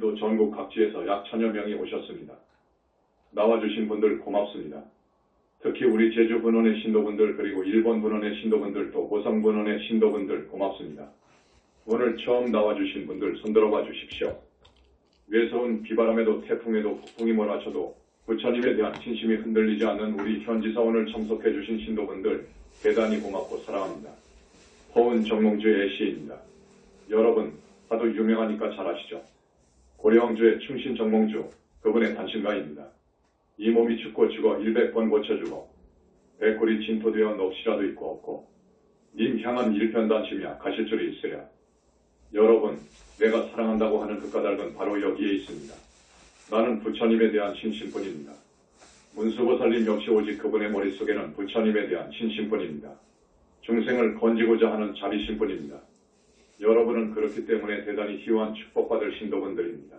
또 전국 각지에서 약 천여 명이 오셨습니다. 나와주신 분들 고맙습니다. 특히 우리 제주 분원의 신도분들 그리고 일본 분원의 신도분들 또 고성 분원의 신도분들 고맙습니다. 오늘 처음 나와주신 분들 손들어봐 주십시오. 외서운 비바람에도 태풍에도 폭풍이 몰아쳐도 부처님에 대한 진심이 흔들리지 않는 우리 현지사 오늘 참석해 주신 신도분들 대단히 고맙고 사랑합니다. 허은 정몽주의 애시입니다. 여러분 하도 유명하니까 잘 아시죠? 고려왕조의 충신 정몽주 그분의 단신가입니다. 이 몸이 죽고 죽어 100번 고쳐주고 백골이 진토되어 넋이라도 있고 없고 님 향한 일편단심이야 가실 줄이 있어야 여러분 내가 사랑한다고 하는 그 까닭은 바로 여기에 있습니다. 나는 부처님에 대한 신심뿐입니다. 문수보살님 역시 오직 그분의 머릿속에는 부처님에 대한 신심뿐입니다. 중생을 건지고자 하는 자비심뿐입니다. 여러분은 그렇기 때문에 대단히 희유한 축복받을 신도분들입니다.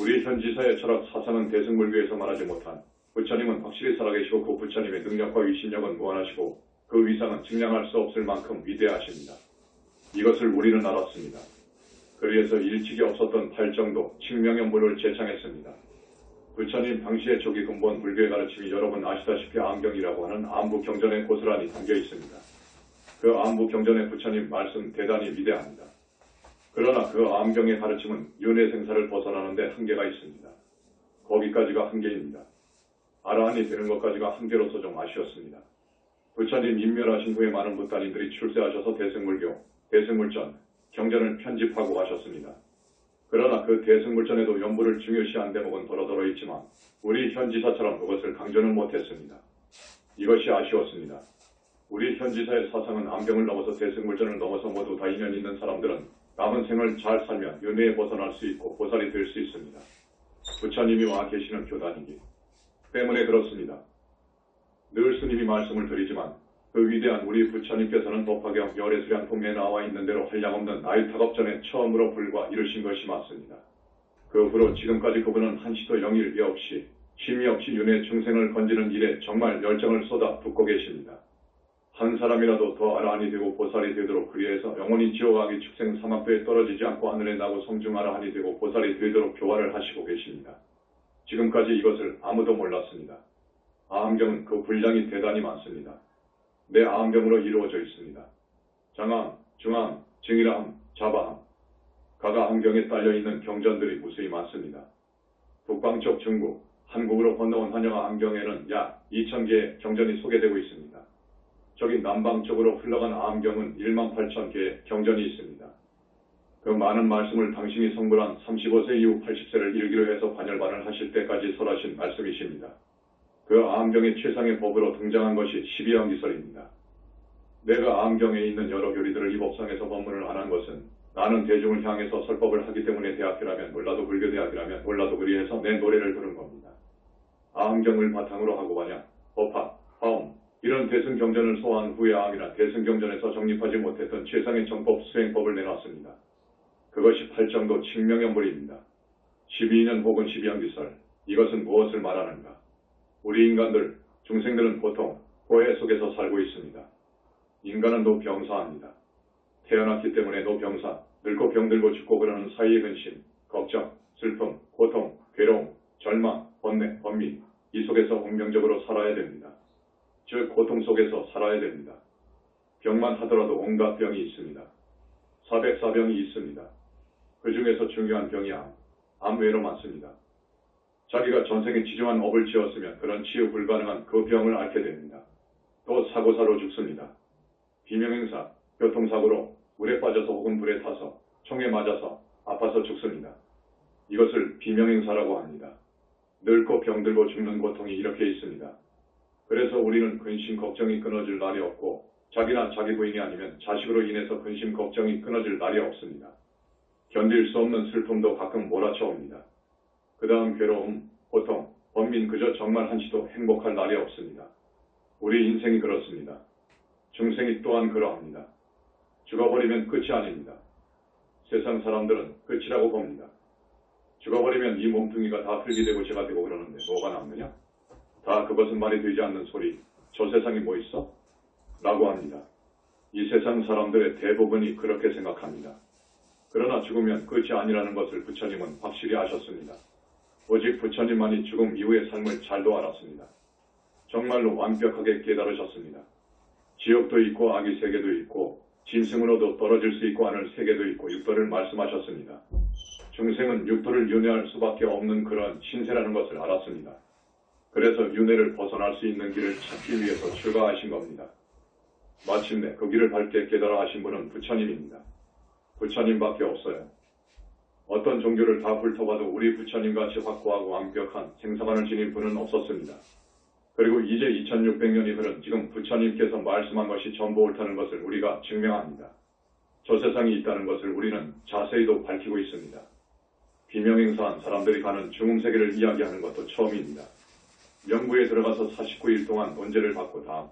우리 현지사의 철학 사상은 대승불교에서 말하지 못한 부처님은 확실히 살아계시고 그 부처님의 능력과 위신력은 무한하시고 그 위상은 증량할 수 없을 만큼 위대하십니다. 이것을 우리는 알았습니다. 그래서 일찍이 없었던 팔정도 칭명연불을 제창했습니다. 부처님 당시의 초기 근본 불교의 가르침이 여러분 아시다시피 암경이라고 하는 암부 경전에 고스란히 담겨 있습니다. 그 암부 경전의 부처님 말씀 대단히 위대합니다. 그러나 그 암경의 가르침은 윤회 생사를 벗어나는 데 한계가 있습니다. 거기까지가 한계입니다. 아라한이 되는 것까지가 한계로서 좀 아쉬웠습니다. 부처님 인멸하신 후에 많은 부따님들이 출세하셔서 대승불교, 대승물전, 경전을 편집하고 가셨습니다. 그러나 그 대승물전에도 연부를 중요시한 대목은 더러더러 있지만 우리 현지사처럼 그것을 강조는 못했습니다. 이것이 아쉬웠습니다. 우리 현지사의 사상은 암경을 넘어서 대승물전을 넘어서 모두 다 인연 있는 사람들은 남은 생을 잘 살면 윤회에 벗어날 수 있고 보살이 될 수 있습니다. 부처님이 와 계시는 교단이기 때문에 그렇습니다. 늘 스님이 말씀을 드리지만 그 위대한 우리 부처님께서는 법화경 열애수량 통에 나와 있는 대로 한량없는 나일탁업전에 처음으로 불과 이르신 것이 맞습니다. 그 후로 지금까지 그분은 한시도 영일이 없이 쉼이 없이 윤회 중생을 건지는 일에 정말 열정을 쏟아 붓고 계십니다. 한 사람이라도 더 아라한이 되고 보살이 되도록 그리해서 영원히 지옥아기 축생 사막도에 떨어지지 않고 하늘에 나고 성중 아라한이 되고 보살이 되도록 교화를 하시고 계십니다. 지금까지 이것을 아무도 몰랐습니다. 아함경은 그 분량이 대단히 많습니다. 내 아함경으로 이루어져 있습니다. 장암, 중암, 증일암, 자바암, 가가함경에 딸려있는 경전들이 무수히 많습니다. 북방 쪽 중국, 한국으로 건너온 한영아 암경에는 약 2,000개의 경전이 소개되고 있습니다. 저기 남방 쪽으로 흘러간 암경은 1만 8천 개의 경전이 있습니다. 그 많은 말씀을 당신이 성불한 35세 이후 80세를 일기로 해서 반열반을 하실 때까지 설하신 말씀이십니다. 그 암경의 최상의 법으로 등장한 것이 12양기설입니다. 내가 암경에 있는 여러 교리들을 이 법상에서 법문을 안 한 것은 나는 대중을 향해서 설법을 하기 때문에 대학이라면 몰라도 불교대학이라면 몰라도 그리해서 내 노래를 부른 겁니다. 암경을 바탕으로 하고 마냥 법화, 화음, 이런 대승 경전을 소화한 후에 암이나 대승 경전에서 정립하지 못했던 최상의 정법 수행법을 내놨습니다. 그것이 팔정도 칭명연불입니다. 12년 혹은 12양기설, 이것은 무엇을 말하는가? 우리 인간들, 중생들은 보통 고해 속에서 살고 있습니다. 인간은 노병사합니다. 태어났기 때문에 노병사, 늙고 병들고 죽고 그러는 사이의 근심, 걱정, 슬픔, 고통, 괴로움, 절망, 번뇌, 번민, 이 속에서 운명적으로 살아야 됩니다. 즉 고통 속에서 살아야 됩니다. 병만 하더라도 온갖 병이 있습니다. 사백사병이 있습니다. 그 중에서 중요한 병이 암, 암 외로 많습니다. 자기가 전생에 지정한 업을 지었으면 그런 치유 불가능한 그 병을 앓게 됩니다. 또 사고사로 죽습니다. 비명행사, 교통사고로 물에 빠져서 혹은 불에 타서 총에 맞아서 아파서 죽습니다. 이것을 비명행사라고 합니다. 늙고 병들고 죽는 고통이 이렇게 있습니다. 그래서 우리는 근심 걱정이 끊어질 날이 없고 자기나 자기 부인이 아니면 자식으로 인해서 근심 걱정이 끊어질 날이 없습니다. 견딜 수 없는 슬픔도 가끔 몰아쳐옵니다. 그 다음 괴로움, 고통, 번민 그저 정말 한시도 행복할 날이 없습니다. 우리 인생이 그렇습니다. 중생이 또한 그러합니다. 죽어버리면 끝이 아닙니다. 세상 사람들은 끝이라고 봅니다. 죽어버리면 이 몸뚱이가 다 흙이 되고 제가 되고 그러는데 뭐가 남느냐? 다 그것은 말이 되지 않는 소리. 저 세상이 뭐 있어? 라고 합니다. 이 세상 사람들의 대부분이 그렇게 생각합니다. 그러나 죽으면 끝이 아니라는 것을 부처님은 확실히 아셨습니다. 오직 부처님만이 죽음 이후의 삶을 잘도 알았습니다. 정말로 완벽하게 깨달으셨습니다. 지옥도 있고 악의 세계도 있고 짐승으로도 떨어질 수 있고 하늘 세계도 있고 육도를 말씀하셨습니다. 중생은 육도를 윤회할 수밖에 없는 그런 신세라는 것을 알았습니다. 그래서 윤회를 벗어날 수 있는 길을 찾기 위해서 출가하신 겁니다. 마침내 그 길을 밝게 깨달아 하신 분은 부처님입니다. 부처님밖에 없어요. 어떤 종교를 다 훑어봐도 우리 부처님같이 확고하고 완벽한 생사관을 지닌 분은 없었습니다. 그리고 이제 2600년이 흐른 지금 부처님께서 말씀한 것이 전부 옳다는 것을 우리가 증명합니다. 저 세상이 있다는 것을 우리는 자세히도 밝히고 있습니다. 비명행사한 사람들이 가는 중음세계를 이야기하는 것도 처음입니다. 연구에 들어가서 49일 동안 논제를 받고 다음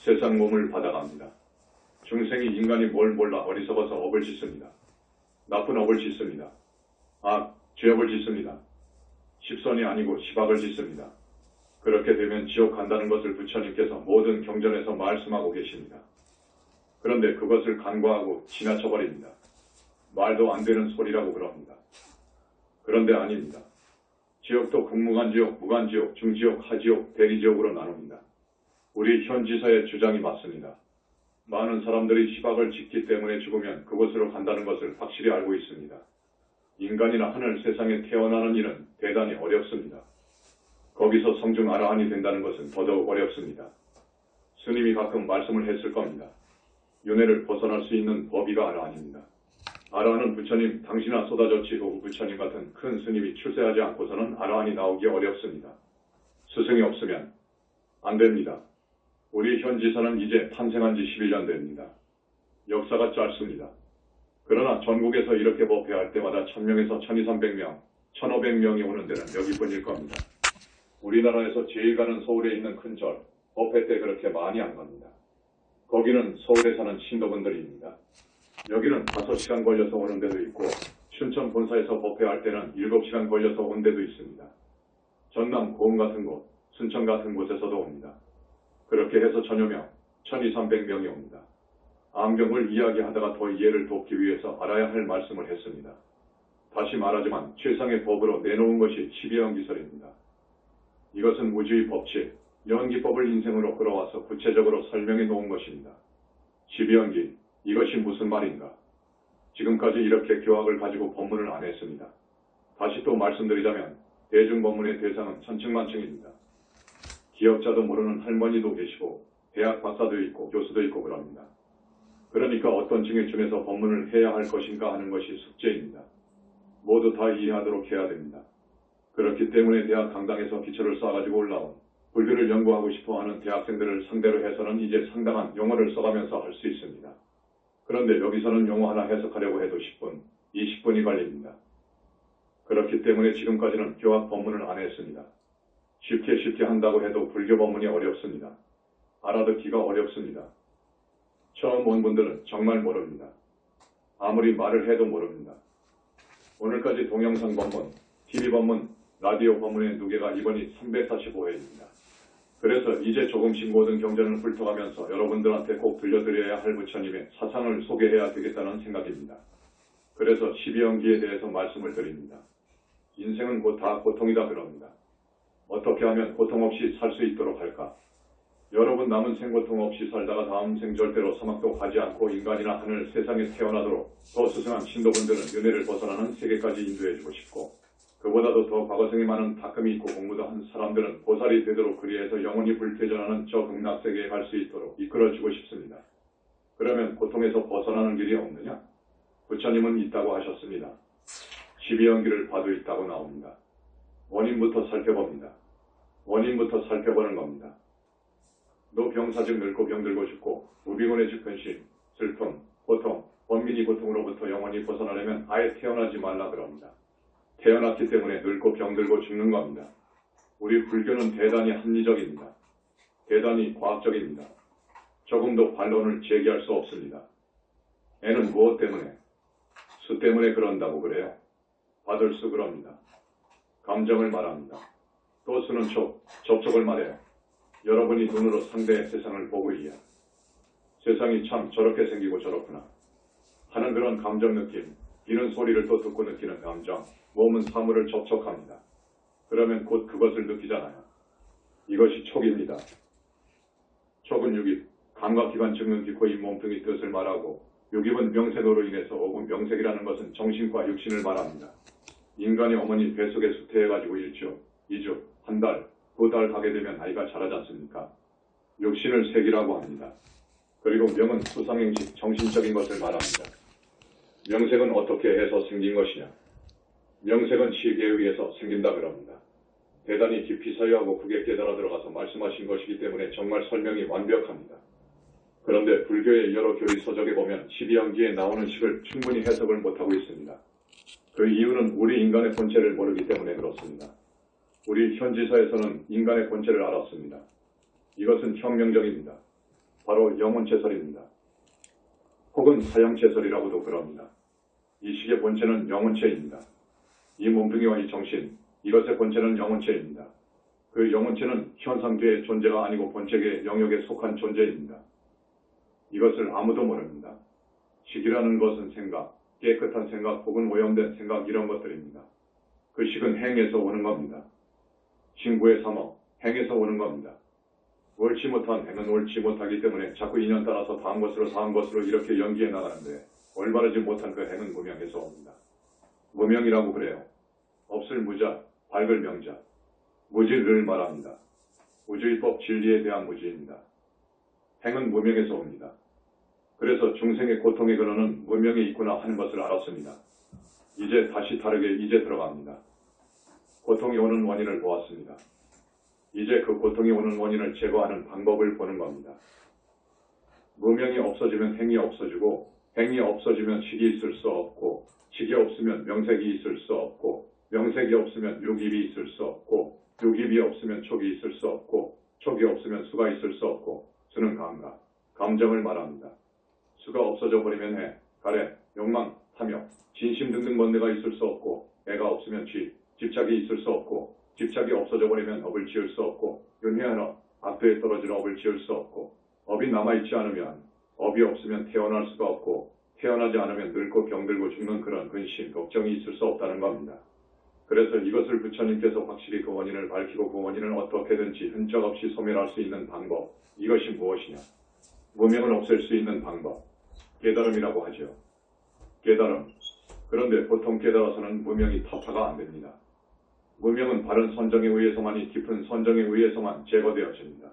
세상 몸을 받아갑니다. 중생이 인간이 뭘 몰라 어리석어서 업을 짓습니다. 나쁜 업을 짓습니다. 악, 죄업을 짓습니다. 십선이 아니고 시박을 짓습니다. 그렇게 되면 지옥 간다는 것을 부처님께서 모든 경전에서 말씀하고 계십니다. 그런데 그것을 간과하고 지나쳐버립니다. 말도 안 되는 소리라고 그럽니다. 그런데 아닙니다. 지옥도 국무관지옥, 무관지옥, 중지옥, 하지옥, 대리지옥으로 나눕니다. 우리 현 지사의 주장이 맞습니다. 많은 사람들이 시박을 짓기 때문에 죽으면 그곳으로 간다는 것을 확실히 알고 있습니다. 인간이나 하늘 세상에 태어나는 일은 대단히 어렵습니다. 거기서 성중 아라한이 된다는 것은 더더욱 어렵습니다. 스님이 가끔 말씀을 했을 겁니다. 윤회를 벗어날 수 있는 법이가 아라한입니다. 아라한은 부처님, 당신아 쏟아졌지 후 부처님 같은 큰 스님이 출세하지 않고서는 아라한이 나오기 어렵습니다. 스승이 없으면 안 됩니다. 우리 현 지사는 이제 탄생한 지 11년 됩니다. 역사가 짧습니다. 그러나 전국에서 이렇게 법회할 때마다 1000명에서 1200명, 1500명이 오는 데는 여기뿐일 겁니다. 우리나라에서 제일 가는 서울에 있는 큰 절, 법회 때 그렇게 많이 안 갑니다. 거기는 서울에 사는 신도분들입니다. 여기는 5시간 걸려서 오는 데도 있고, 춘천 본사에서 법회할 때는 7시간 걸려서 온 데도 있습니다. 전남 고흥 같은 곳, 순천 같은 곳에서도 옵니다. 그렇게 해서 천여 명, 1200명이 옵니다. 암경을 이야기하다가 더 이해를 돕기 위해서 알아야 할 말씀을 했습니다. 다시 말하지만 최상의 법으로 내놓은 것이 12연기설입니다. 이것은 우주의 법칙, 연기법을 인생으로 끌어와서 구체적으로 설명해 놓은 것입니다. 12연기, 이것이 무슨 말인가? 지금까지 이렇게 교학을 가지고 법문을 안 했습니다. 다시 또 말씀드리자면 대중법문의 대상은 천층만층입니다. 기업자도 모르는 할머니도 계시고 대학 박사도 있고 교수도 있고 그럽니다. 그러니까 어떤 층에 준해서 법문을 해야 할 것인가 하는 것이 숙제입니다. 모두 다 이해하도록 해야 됩니다. 그렇기 때문에 대학 강당에서 기초를 쌓아가지고 올라온 불교를 연구하고 싶어하는 대학생들을 상대로 해서는 이제 상당한 용어를 써가면서 할 수 있습니다. 그런데 여기서는 용어 하나 해석하려고 해도 10분, 20분이 걸립니다. 그렇기 때문에 지금까지는 교학 법문을 안 했습니다. 쉽게 쉽게 한다고 해도 불교 법문이 어렵습니다. 알아듣기가 어렵습니다. 처음 온 분들은 정말 모릅니다. 아무리 말을 해도 모릅니다. 오늘까지 동영상 법문, TV 법문, 라디오 법문의 누계가 이번이 345회입니다. 그래서 이제 조금씩 모든 경전을 훑어가면서 여러분들한테 꼭 들려드려야 할 부처님의 사상을 소개해야 되겠다는 생각입니다. 그래서 12연기에 대해서 말씀을 드립니다. 인생은 곧 다 고통이다 그럽니다. 어떻게 하면 고통 없이 살 수 있도록 할까? 여러분 남은 생고통 없이 살다가 다음 생 절대로 사막도 가지 않고 인간이나 하늘 세상에 태어나도록 더 스승한 신도분들은 윤회를 벗어나는 세계까지 인도해주고 싶고 그보다도 더 과거생이 많은 닦음이 있고 공부도 한 사람들은 보살이 되도록 그리해서 영원히 불태전하는 저 극락세계에 갈 수 있도록 이끌어주고 싶습니다. 그러면 고통에서 벗어나는 길이 없느냐? 부처님은 있다고 하셨습니다. 12연기를 봐도 있다고 나옵니다. 원인부터 살펴봅니다. 원인부터 살펴보는 겁니다. 너 병사 즉 늙고 병들고 죽고 무비곤의 즉 근심, 슬픔, 고통, 원민이 고통으로부터 영원히 벗어나려면 아예 태어나지 말라 그럽니다. 태어났기 때문에 늙고 병들고 죽는 겁니다. 우리 불교는 대단히 합리적입니다. 대단히 과학적입니다. 조금도 반론을 제기할 수 없습니다. 애는 무엇 때문에? 수 때문에 그런다고 그래요. 받을 수 그럽니다. 감정을 말합니다. 또 수는 촉, 접촉을 말해요. 여러분이 눈으로 상대의 세상을 보고 이야. 세상이 참 저렇게 생기고 저렇구나. 하는 그런 감정 느낌, 귀는 소리를 또 듣고 느끼는 감정, 몸은 사물을 접촉합니다. 그러면 곧 그것을 느끼잖아요. 이것이 촉입니다. 촉은 육입, 감각기관 증명 기코 이 몸뚱이 뜻을 말하고 육입은 명색으로 인해서 오고 명색이라는 것은 정신과 육신을 말합니다. 인간이 어머니 뱃속에 수태해가지고 일주, 이주, 한 달, 두 달 가게 되면 아이가 자라지 않습니까? 육신을 색이라고 합니다. 그리고 명은 수상행식, 정신적인 것을 말합니다. 명색은 어떻게 해서 생긴 것이냐? 명색은 시계에 의해서 생긴다 그럽니다. 대단히 깊이 사유하고 크게 깨달아 들어가서 말씀하신 것이기 때문에 정말 설명이 완벽합니다. 그런데 불교의 여러 교리 서적에 보면 12양기에 나오는 식을 충분히 해석을 못하고 있습니다. 그 이유는 우리 인간의 본체를 모르기 때문에 그렇습니다. 우리 현지사에서는 인간의 본체를 알았습니다. 이것은 혁명적입니다. 바로 영혼체설입니다. 혹은 사형체설이라고도 그럽니다. 이 식의 본체는 영혼체입니다. 이 몸뚱이와 이 정신, 이것의 본체는 영혼체입니다. 그 영혼체는 현상계의 존재가 아니고 본체계 영역에 속한 존재입니다. 이것을 아무도 모릅니다. 식이라는 것은 생각, 깨끗한 생각 혹은 오염된 생각 이런 것들입니다. 그 식은 행에서 오는 겁니다. 친구의 삼어, 행에서 오는 겁니다. 옳지 못한 행은 옳지 못하기 때문에 자꾸 인연 따라서 다음 것으로 다음 것으로 이렇게 연기해 나가는데 올바르지 못한 그 행은 무명에서 옵니다. 무명이라고 그래요. 없을 무자, 밝을 명자. 무지를 말합니다. 우주의법 진리에 대한 무지입니다. 행은 무명에서 옵니다. 그래서 중생의 고통의 근원은 무명에 있구나 하는 것을 알았습니다. 이제 다시 다르게 이제 들어갑니다. 고통이 오는 원인을 보았습니다. 이제 그 고통이 오는 원인을 제거하는 방법을 보는 겁니다. 무명이 없어지면 행이 없어지고 행이 없어지면 식이 있을 수 없고 식이 없으면 명색이 있을 수 없고 명색이 없으면 육입이 있을 수 없고 육입이 없으면 촉이 있을 수 없고 촉이 없으면 수가 있을 수 없고 수는 감각, 감정을 말합니다. 수가 없어져 버리면 해, 가래, 욕망, 탐욕, 진심 등등 번뇌가 있을 수 없고 애가 없으면 쥐, 집착이 있을 수 없고 집착이 없어져 버리면 업을 지을 수 없고 윤회하러 악도에 떨어질 업을 지을 수 없고 업이 남아있지 않으면 업이 없으면 태어날 수가 없고 태어나지 않으면 늙고 병들고 죽는 그런 근심, 걱정이 있을 수 없다는 겁니다. 그래서 이것을 부처님께서 확실히 그 원인을 밝히고 그 원인을 어떻게든지 흔적 없이 소멸할 수 있는 방법, 이것이 무엇이냐? 무명을 없앨 수 있는 방법, 깨달음이라고 하죠. 깨달음. 그런데 보통 깨달아서는 무명이 타파가 안 됩니다. 무명은 바른 선정에 의해서만이 깊은 선정에 의해서만 제거되어집니다.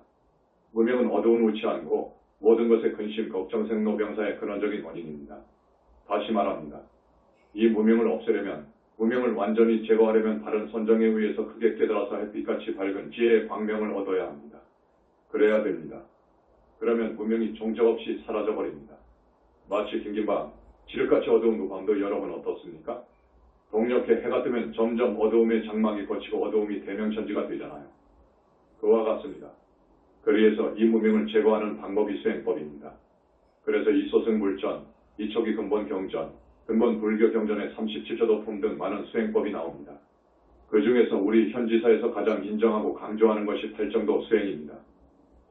무명은 어두운 우치 않고 모든 것의 근심, 걱정, 생로, 병사의 근원적인 원인입니다. 다시 말합니다. 이 무명을 없애려면 무명을 완전히 제거하려면 바른 선정에 의해서 크게 깨달아서 햇빛같이 밝은 지혜의 광명을 얻어야 합니다. 그래야 됩니다. 그러면 무명이 종적 없이 사라져버립니다. 마치 긴긴 밤, 지륵같이 어두운 그 밤도 여러분 어떻습니까? 동력해 해가 뜨면 점점 어두움의 장막이 거치고 어두움이 대명천지가 되잖아요. 그와 같습니다. 그리해서 이 무명을 제거하는 방법이 수행법입니다. 그래서 이 소승불전, 이촉이 근본 경전, 근본 불교 경전의 37조 도 품 등 많은 수행법이 나옵니다. 그 중에서 우리 현지사에서 가장 인정하고 강조하는 것이 팔정도 수행입니다.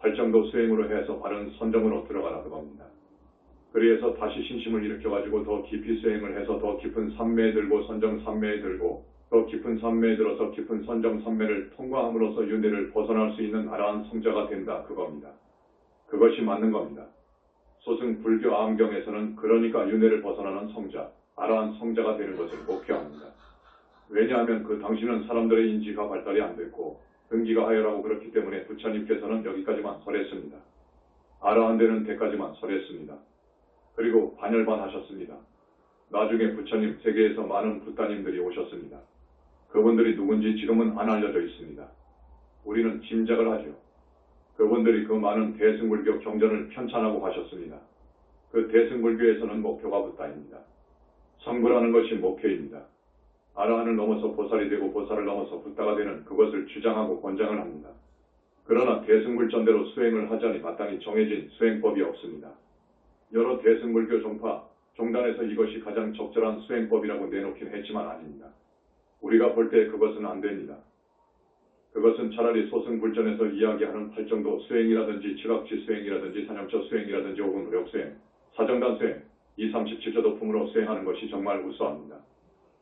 팔정도 수행으로 해서 바른 선정으로 들어가라 그겁니다. 그래서 다시 신심을 일으켜가지고 더 깊이 수행을 해서 더 깊은 산매에 들고 선정 산매에 들고 더 깊은 산매에 들어서 깊은 선정 산매를 통과함으로써 윤회를 벗어날 수 있는 아라한 성자가 된다 그겁니다. 그것이 맞는 겁니다. 소승 불교 암경에서는 그러니까 윤회를 벗어나는 성자, 아라한 성자가 되는 것을 목표합니다. 왜냐하면 그 당시는 사람들의 인지가 발달이 안 됐고 등기가 하열하고 그렇기 때문에 부처님께서는 여기까지만 설했습니다. 아라한 되는 데까지만 설했습니다. 그리고 반열반 하셨습니다. 나중에 부처님 세계에서 많은 부따님들이 오셨습니다. 그분들이 누군지 지금은 안 알려져 있습니다. 우리는 짐작을 하죠. 그분들이 그 많은 대승불교 경전을 편찬하고 가셨습니다. 그 대승불교에서는 목표가 부따입니다. 성불하는 것이 목표입니다. 아라한을 넘어서 보살이 되고 보살을 넘어서 부따가 되는 그것을 주장하고 권장을 합니다. 그러나 대승불전대로 수행을 하자니 마땅히 정해진 수행법이 없습니다. 여러 대승불교 종파, 종단에서 이것이 가장 적절한 수행법이라고 내놓긴 했지만 아닙니다. 우리가 볼 때 그것은 안 됩니다. 그것은 차라리 소승불전에서 이야기하는 팔정도 수행이라든지 지각지 수행이라든지 산영처 수행이라든지 혹은 무력 수행, 사정단 수행, 이 37조 도품으로 수행하는 것이 정말 우수합니다.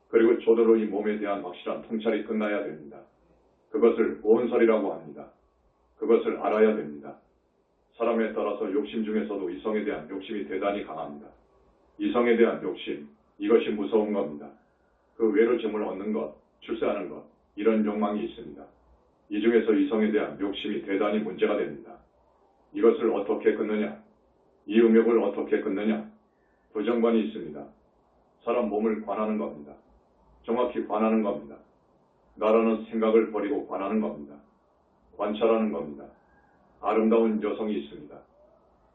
그리고 조도로 이 몸에 대한 확실한 통찰이 끝나야 됩니다. 그것을 오은설이라고 합니다. 그것을 알아야 됩니다. 사람에 따라서 욕심 중에서도 이성에 대한 욕심이 대단히 강합니다. 이성에 대한 욕심, 이것이 무서운 겁니다. 그 외로 점을 얻는 것, 출세하는 것, 이런 욕망이 있습니다. 이 중에서 이성에 대한 욕심이 대단히 문제가 됩니다. 이것을 어떻게 끊느냐? 이 음욕을 어떻게 끊느냐? 부정관이 있습니다. 사람 몸을 관하는 겁니다. 정확히 관하는 겁니다. 나라는 생각을 버리고 관하는 겁니다. 관찰하는 겁니다. 아름다운 여성이 있습니다.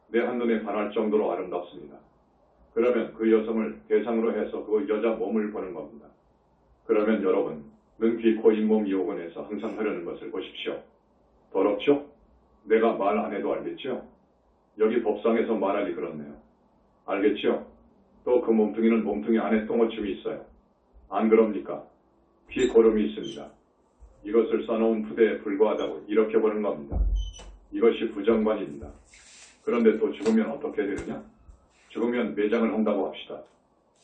내 한눈에 반할 정도로 아름답습니다. 그러면 그 여성을 대상으로 해서 그 여자 몸을 보는 겁니다. 그러면 여러분, 눈, 귀, 코, 잇몸, 이호근에서 항상 하려는 것을 보십시오. 더럽죠? 내가 말 안 해도 알겠죠? 여기 법상에서 말하기 그렇네요. 알겠죠? 또 그 몸뚱이는 몸뚱이 안에 똥오춤이 있어요. 안 그럽니까? 피 고름이 있습니다. 이것을 써놓은 푸대에 불과하다고 이렇게 보는 겁니다. 이것이 부정관입니다. 그런데 또 죽으면 어떻게 되느냐? 죽으면 매장을 한다고 합시다.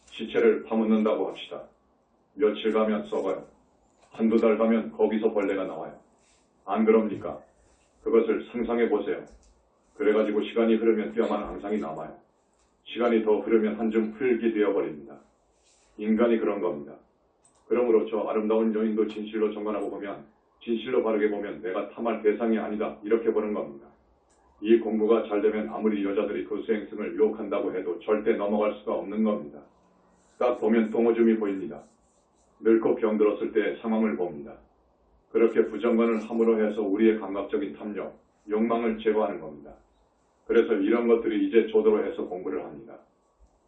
시체를 파묻는다고 합시다. 며칠 가면 썩어요. 한두 달 가면 거기서 벌레가 나와요. 안 그럽니까? 그것을 상상해 보세요. 그래가지고 시간이 흐르면 뼈만 항상이 남아요. 시간이 더 흐르면 한줌 흙이 되어버립니다. 인간이 그런 겁니다. 그러므로 저 아름다운 여인도 진실로 정관하고 보면 진실로 바르게 보면 내가 탐할 대상이 아니다 이렇게 보는 겁니다. 이 공부가 잘 되면 아무리 여자들이 그 수행승을 유혹한다고 해도 절대 넘어갈 수가 없는 겁니다. 딱 보면 똥오줌이 보입니다. 늙고 병들었을 때의 상황을 봅니다. 그렇게 부정관을 함으로 해서 우리의 감각적인 탐욕, 욕망을 제거하는 겁니다. 그래서 이런 것들이 이제 조도로 해서 공부를 합니다.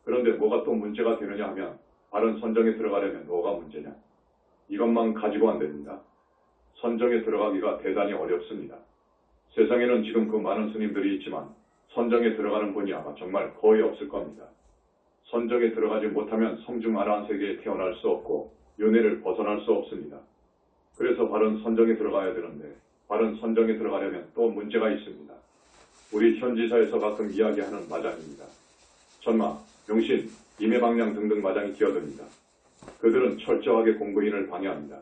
그런데 뭐가 또 문제가 되느냐 하면 바른 선정에 들어가려면 뭐가 문제냐? 이것만 가지고 안 됩니다. 선정에 들어가기가 대단히 어렵습니다. 세상에는 지금 그 많은 스님들이 있지만 선정에 들어가는 분이 아마 정말 거의 없을 겁니다. 선정에 들어가지 못하면 성중 아라한 세계에 태어날 수 없고 윤회를 벗어날 수 없습니다. 그래서 바른 선정에 들어가야 되는데 바른 선정에 들어가려면 또 문제가 있습니다. 우리 현지사에서 가끔 이야기하는 마장입니다. 천마, 용신, 임해방량 등등 마장이 기어듭니다. 그들은 철저하게 공부인을 방해합니다.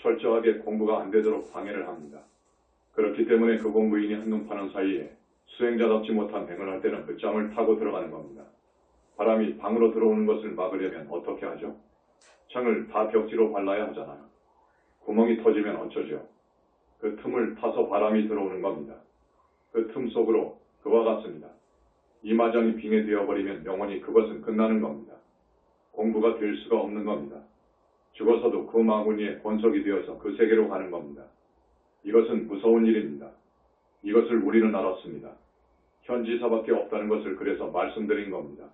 철저하게 공부가 안 되도록 방해를 합니다. 그렇기 때문에 그 공부인이 한눈 파는 사이에 수행자답지 못한 행을 할 때는 그 짬을 타고 들어가는 겁니다. 바람이 방으로 들어오는 것을 막으려면 어떻게 하죠? 창을 다 벽지로 발라야 하잖아요. 구멍이 터지면 어쩌죠? 그 틈을 타서 바람이 들어오는 겁니다. 그 틈 속으로 그와 같습니다. 이 마장이 빙해되어 버리면 영원히 그것은 끝나는 겁니다. 공부가 될 수가 없는 겁니다. 죽어서도 그 마구니에 권속이 되어서 그 세계로 가는 겁니다. 이것은 무서운 일입니다. 이것을 우리는 알았습니다. 현지사밖에 없다는 것을 그래서 말씀드린 겁니다.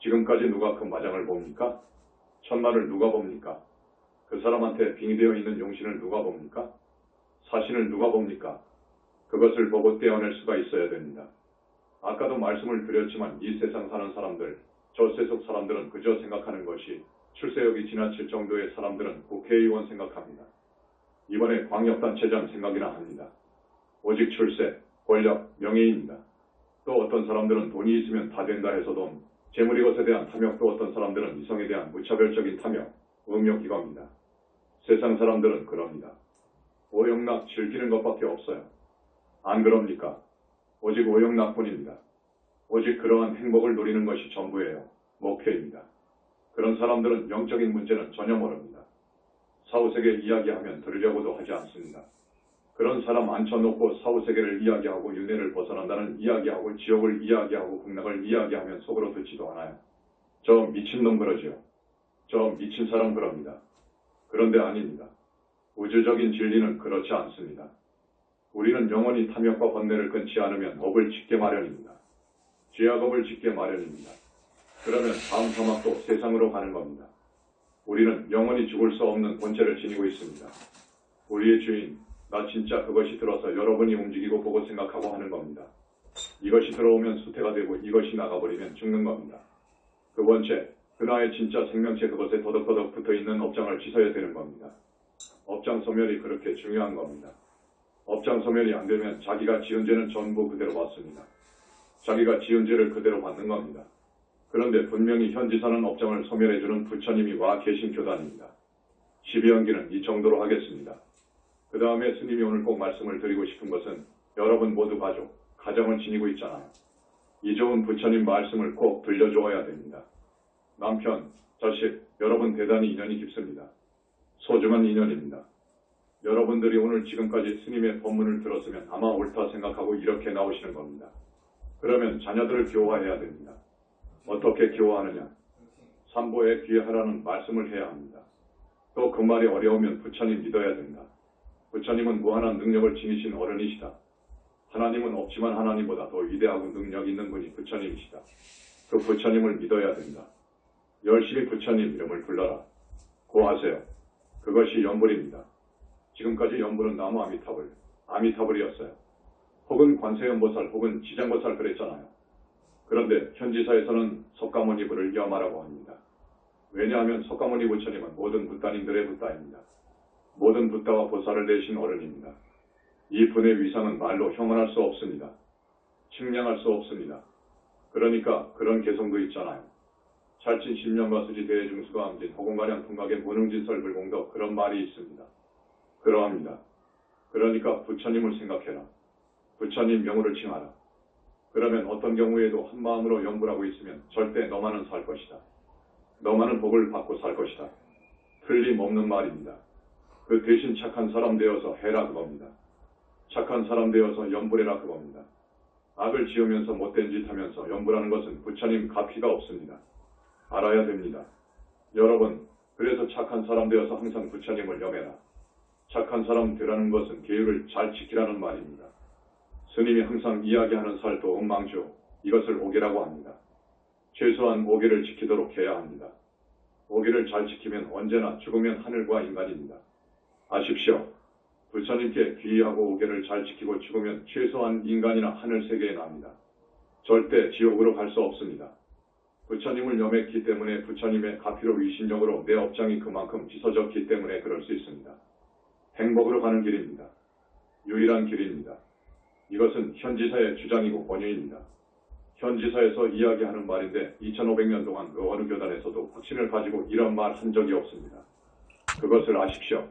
지금까지 누가 그 마장을 봅니까? 천마를 누가 봅니까? 그 사람한테 빙의되어 있는 용신을 누가 봅니까? 사신을 누가 봅니까? 그것을 보고 떼어낼 수가 있어야 됩니다. 아까도 말씀을 드렸지만 이 세상 사는 사람들, 저 세속 사람들은 그저 생각하는 것이 출세욕이 지나칠 정도의 사람들은 국회의원 생각합니다. 이번에 광역단체장 생각이나 합니다. 오직 출세, 권력, 명예입니다. 또 어떤 사람들은 돈이 있으면 다 된다 해서 돈, 재물 이 것에 대한 탐욕도 어떤 사람들은 이성에 대한 무차별적인 탐욕, 음욕 이겁니다. 세상 사람들은 그럽니다. 오용락 즐기는 것밖에 없어요. 안 그럽니까? 오직 오용락뿐입니다. 오직 그러한 행복을 누리는 것이 전부예요. 목표입니다. 그런 사람들은 영적인 문제는 전혀 모릅니다. 사후세계 이야기하면 들으려고도 하지 않습니다. 그런 사람 앉혀놓고 사후세계를 이야기하고 윤회를 벗어난다는 이야기하고 지옥을 이야기하고 극락을 이야기하면 속으로 듣지도 않아요. 저 미친놈 그러죠. 저 미친 사람 그럽니다. 그런데 아닙니다. 우주적인 진리는 그렇지 않습니다. 우리는 영원히 탐욕과 번뇌를 끊지 않으면 업을 짓게 마련입니다. 죄악업을 짓게 마련입니다. 그러면 다음 사막도 세상으로 가는 겁니다. 우리는 영원히 죽을 수 없는 본체를 지니고 있습니다. 우리의 주인, 나 진짜 그것이 들어서 여러분이 움직이고 보고 생각하고 하는 겁니다. 이것이 들어오면 수태가 되고 이것이 나가버리면 죽는 겁니다. 그 번째, 그 나의 진짜 생명체 그것에 더덕더덕 붙어있는 업장을 씻어야 되는 겁니다. 업장 소멸이 그렇게 중요한 겁니다. 업장 소멸이 안 되면 자기가 지은 죄는 전부 그대로 받습니다. 자기가 지은 죄를 그대로 받는 겁니다. 그런데 분명히 현지 사는 업장을 소멸해주는 부처님이 와 계신 교단입니다. 12연기는 이 정도로 하겠습니다. 그 다음에 스님이 오늘 꼭 말씀을 드리고 싶은 것은 여러분 모두 가족, 가정을 지니고 있잖아요. 이 좋은 부처님 말씀을 꼭 들려주어야 됩니다. 남편, 자식, 여러분 대단히 인연이 깊습니다. 소중한 인연입니다. 여러분들이 오늘 지금까지 스님의 법문을 들었으면 아마 옳다 생각하고 이렇게 나오시는 겁니다. 그러면 자녀들을 교화해야 됩니다. 어떻게 교화하느냐? 삼보에 귀하라는 말씀을 해야 합니다. 또 그 말이 어려우면 부처님 믿어야 된다. 부처님은 무한한 능력을 지니신 어른이시다. 하나님은 없지만 하나님보다 더 위대하고 능력 있는 분이 부처님이시다. 그 부처님을 믿어야 된다. 열심히 부처님 이름을 불러라. 고하세요. 그것이 연불입니다. 지금까지 연불은 나무 아미타불, 아미타불이었어요. 혹은 관세음보살 혹은 지장보살 그랬잖아요. 그런데 현지사에서는 석가모니 불을 염하라고 합니다. 왜냐하면 석가모니 부처님은 모든 부따님들의 부따입니다. 모든 부따와 보살을 내신 어른입니다. 이 분의 위상은 말로 형언할 수 없습니다. 측량할 수 없습니다. 그러니까 그런 개성도 있잖아요. 찰진 신명과 수지 대중수가 암진 허공가량 통각의 무능진설 불공덕 그런 말이 있습니다. 그러합니다. 그러니까 부처님을 생각해라. 부처님 명호를 칭하라. 그러면 어떤 경우에도 한 마음으로 연불하고 있으면 절대 너만은 살 것이다. 너만은 복을 받고 살 것이다. 틀림없는 말입니다. 그 대신 착한 사람 되어서 해라 그겁니다. 착한 사람 되어서 연불해라 그겁니다. 악을 지으면서 못된 짓 하면서 연불하는 것은 부처님 가피가 없습니다. 알아야 됩니다. 여러분, 그래서 착한 사람 되어서 항상 부처님을 염해라. 착한 사람 되라는 것은 계율을 잘 지키라는 말입니다. 스님이 항상 이야기하는 살도 엉망주, 이것을 오계라고 합니다. 최소한 오계를 지키도록 해야 합니다. 오계를 잘 지키면 언제나 죽으면 하늘과 인간입니다. 아십시오. 부처님께 귀의하고 오계를 잘 지키고 죽으면 최소한 인간이나 하늘 세계에 납니다. 절대 지옥으로 갈 수 없습니다. 부처님을 염했기 때문에 부처님의 가피로 위신력으로 내 업장이 그만큼 찢어졌기 때문에 그럴 수 있습니다. 행복으로 가는 길입니다. 유일한 길입니다. 이것은 현지사의 주장이고 권유입니다. 현지사에서 이야기하는 말인데 2500년 동안 그 어느 교단에서도 확신을 가지고 이런 말 한 적이 없습니다. 그것을 아십시오.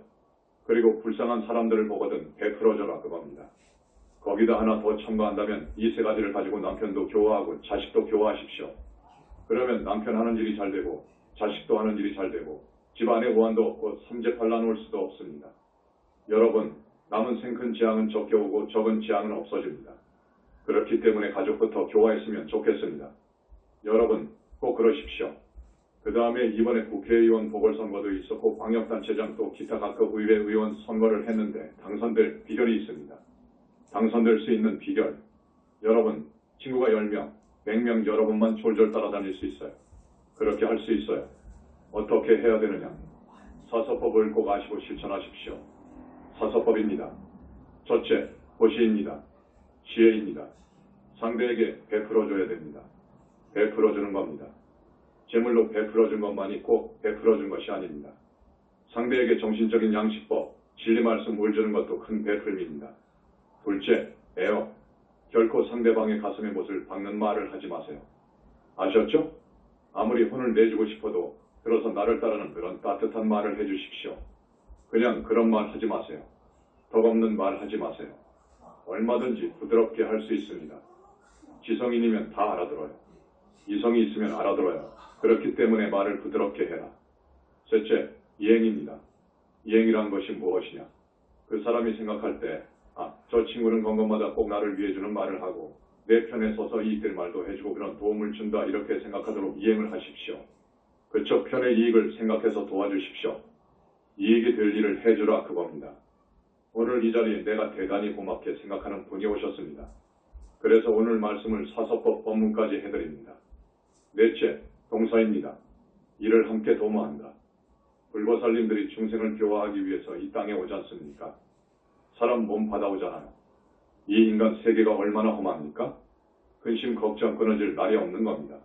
그리고 불쌍한 사람들을 보거든 베풀어져라 그겁니다. 거기다 하나 더 첨가한다면 이 세 가지를 가지고 남편도 교화하고 자식도 교화하십시오. 그러면 남편 하는 일이 잘 되고 자식도 하는 일이 잘 되고 집안에 보안도 없고 삼재팔란 올 수도 없습니다. 여러분 남은 생큰 재앙은 적게 오고 적은 재앙은 없어집니다. 그렇기 때문에 가족부터 교화했으면 좋겠습니다. 여러분 꼭 그러십시오. 그 다음에 이번에 국회의원 보궐선거도 있었고 광역단체장 또 기타 각급 의회 의원 선거를 했는데 당선될 비결이 있습니다. 당선될 수 있는 비결. 여러분 친구가 10명, 100명 여러분만 졸졸 따라다닐 수 있어요. 그렇게 할 수 있어요. 어떻게 해야 되느냐. 사서법을 꼭 아시고 실천하십시오. 사서법입니다. 첫째, 호시입니다. 지혜입니다. 상대에게 베풀어줘야 됩니다. 베풀어주는 겁니다. 제물로 베풀어준 것만이 꼭 베풀어준 것이 아닙니다. 상대에게 정신적인 양식법, 진리 말씀을 주는 것도 큰 베풀림입니다. 둘째, 에어. 결코 상대방의 가슴에 못을 박는 말을 하지 마세요. 아셨죠? 아무리 혼을 내주고 싶어도 들어서 나를 따르는 그런 따뜻한 말을 해주십시오. 그냥 그런 말 하지 마세요. 덕없는 말 하지 마세요. 얼마든지 부드럽게 할 수 있습니다. 지성인이면 다 알아들어요. 이성이 있으면 알아들어요. 그렇기 때문에 말을 부드럽게 해라. 셋째, 이행입니다. 이행이란 것이 무엇이냐? 그 사람이 생각할 때, 아, 저 친구는 건 것마다 꼭 나를 위해 주는 말을 하고, 내 편에 서서 이익될 말도 해주고 그런 도움을 준다 이렇게 생각하도록 이행을 하십시오. 그쪽 편의 이익을 생각해서 도와주십시오. 이익이 될 일을 해주라 그겁니다. 오늘 이 자리에 내가 대단히 고맙게 생각하는 분이 오셨습니다. 그래서 오늘 말씀을 사서법 법문까지 해드립니다. 넷째, 동사입니다. 이를 함께 도모한다. 불보살님들이 중생을 교화하기 위해서 이 땅에 오지 않습니까? 사람 몸 받아오잖아요. 이 인간 세계가 얼마나 험합니까? 근심 걱정 끊어질 날이 없는 겁니다.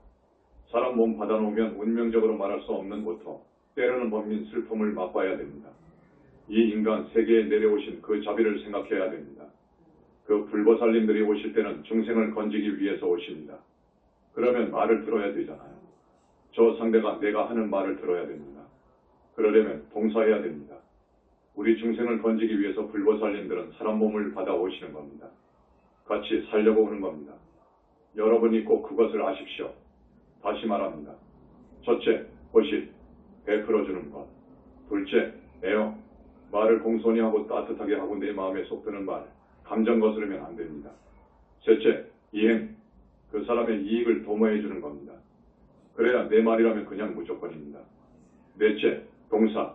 사람 몸 받아놓으면 운명적으로 말할 수 없는 고통, 때로는 범민 슬픔을 맛봐야 됩니다. 이 인간 세계에 내려오신 그 자비를 생각해야 됩니다. 그 불보살님들이 오실 때는 중생을 건지기 위해서 오십니다. 그러면 말을 들어야 되잖아요. 저 상대가 내가 하는 말을 들어야 됩니다. 그러려면 봉사해야 됩니다. 우리 중생을 건지기 위해서 불보살님들은 사람 몸을 받아오시는 겁니다. 같이 살려고 오는 겁니다. 여러분이 꼭 그것을 아십시오. 다시 말합니다. 첫째, 호실, 베풀어주는 것. 둘째, 애어, 말을 공손히 하고 따뜻하게 하고 내 마음에 속 드는 말, 감정 거스르면 안 됩니다. 셋째, 이행, 그 사람의 이익을 도모해 주는 겁니다. 그래야 내 말이라면 그냥 무조건입니다. 넷째, 동사.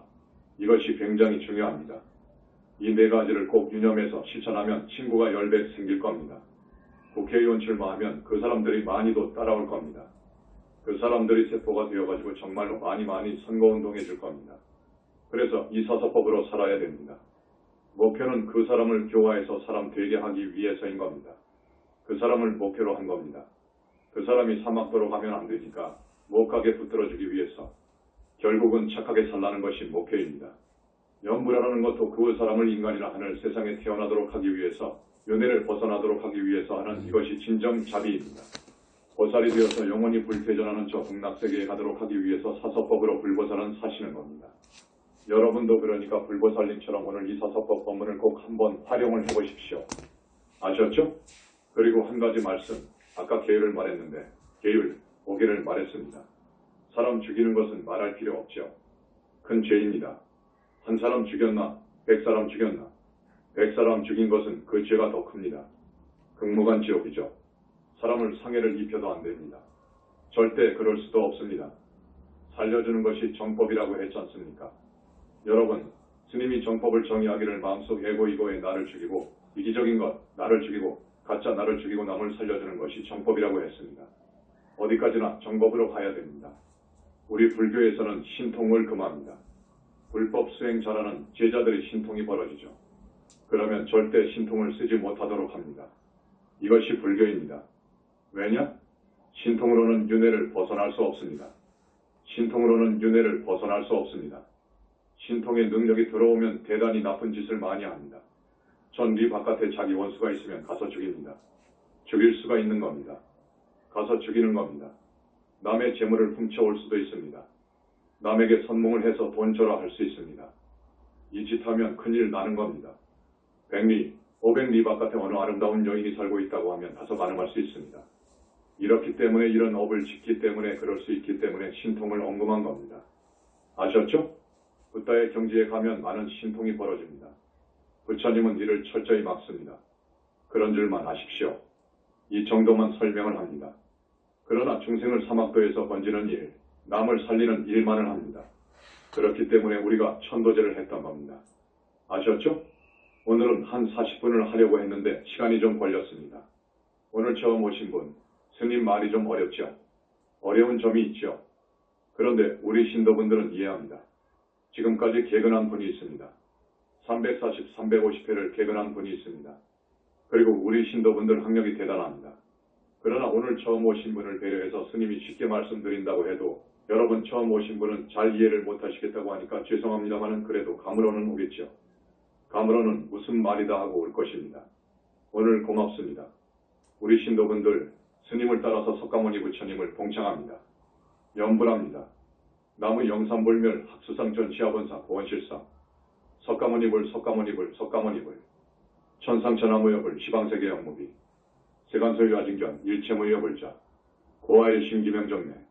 이것이 굉장히 중요합니다. 이 네 가지를 꼭 유념해서 실천하면 친구가 열배 생길 겁니다. 국회의원 출마하면 그 사람들이 많이도 따라올 겁니다. 그 사람들이 세포가 되어가지고 정말로 많이 많이 선거운동해 줄 겁니다. 그래서 이 사서법으로 살아야 됩니다. 목표는 그 사람을 교화해서 사람 되게 하기 위해서인 겁니다. 그 사람을 목표로 한 겁니다. 그 사람이 사막도로 가면 안 되니까 못 가게 붙들어주기 위해서 결국은 착하게 살라는 것이 목표입니다. 연부라는 것도 그 사람을 인간이라 하늘 세상에 태어나도록 하기 위해서 윤회를 벗어나도록 하기 위해서 하는 이것이 진정 자비입니다. 보살이 되어서 영원히 불퇴전하는 저 극락세계에 가도록 하기 위해서 사서법으로 불보살은 사시는 겁니다. 여러분도 그러니까 불보살님처럼 오늘 이 사서법 법문을 꼭 한번 활용을 해보십시오. 아셨죠? 그리고 한 가지 말씀, 아까 계율을 말했는데 계율, 오계를 말했습니다. 사람 죽이는 것은 말할 필요 없죠. 큰 죄입니다. 한 사람 죽였나, 백 사람 죽였나, 백 사람 죽인 것은 그 죄가 더 큽니다. 극무관 지옥이죠. 사람을 상해를 입혀도 안 됩니다. 절대 그럴 수도 없습니다. 살려주는 것이 정법이라고 했지 않습니까? 여러분, 스님이 정법을 정의하기를 마음속 에고이고에 나를 죽이고 이기적인 것, 나를 죽이고 가짜 나를 죽이고 남을 살려주는 것이 정법이라고 했습니다. 어디까지나 정법으로 가야 됩니다. 우리 불교에서는 신통을 금합니다. 불법 수행 잘하는 제자들의 신통이 벌어지죠. 그러면 절대 신통을 쓰지 못하도록 합니다. 이것이 불교입니다. 왜냐? 신통으로는 윤회를 벗어날 수 없습니다. 신통으로는 윤회를 벗어날 수 없습니다. 신통의 능력이 들어오면 대단히 나쁜 짓을 많이 합니다. 전리 바깥에 자기 원수가 있으면 가서 죽입니다. 죽일 수가 있는 겁니다. 가서 죽이는 겁니다. 남의 재물을 훔쳐올 수도 있습니다. 남에게 선몽을 해서 돈 줘라 할 수 있습니다. 이 짓 하면 큰일 나는 겁니다. 백리, 오백리 바깥에 어느 아름다운 여인이 살고 있다고 하면 가서 가늠할 수 있습니다. 이렇기 때문에 이런 업을 짓기 때문에 그럴 수 있기 때문에 신통을 언급한 겁니다. 아셨죠? 부다의 경지에 가면 많은 신통이 벌어집니다. 부처님은 이를 철저히 막습니다. 그런 줄만 아십시오. 이 정도만 설명을 합니다. 그러나 중생을 사막도에서 건지는 일, 남을 살리는 일만을 합니다. 그렇기 때문에 우리가 천도제를 했던 겁니다. 아셨죠? 오늘은 한 40분을 하려고 했는데 시간이 좀 걸렸습니다. 오늘 처음 오신 분, 스님 말이 좀 어렵죠? 어려운 점이 있죠? 그런데 우리 신도분들은 이해합니다. 지금까지 개근한 분이 있습니다. 340, 350회를 개근한 분이 있습니다. 그리고 우리 신도분들 학력이 대단합니다. 그러나 오늘 처음 오신 분을 배려해서 스님이 쉽게 말씀드린다고 해도 여러분 처음 오신 분은 잘 이해를 못하시겠다고 하니까 죄송합니다만은 그래도 감으로는 오겠죠. 감으로는 무슨 말이다 하고 올 것입니다. 오늘 고맙습니다. 우리 신도분들 스님을 따라서 석가모니 부처님을 봉창합니다. 염불합니다. 나무 영산불멸 학수상 전 시아본사 보원실상 석가모니불 석가모니불 석가모니불 천상천하무여불 시방세계 영무비 세간소유 아진견 일체무여불자 고아의 신기명정내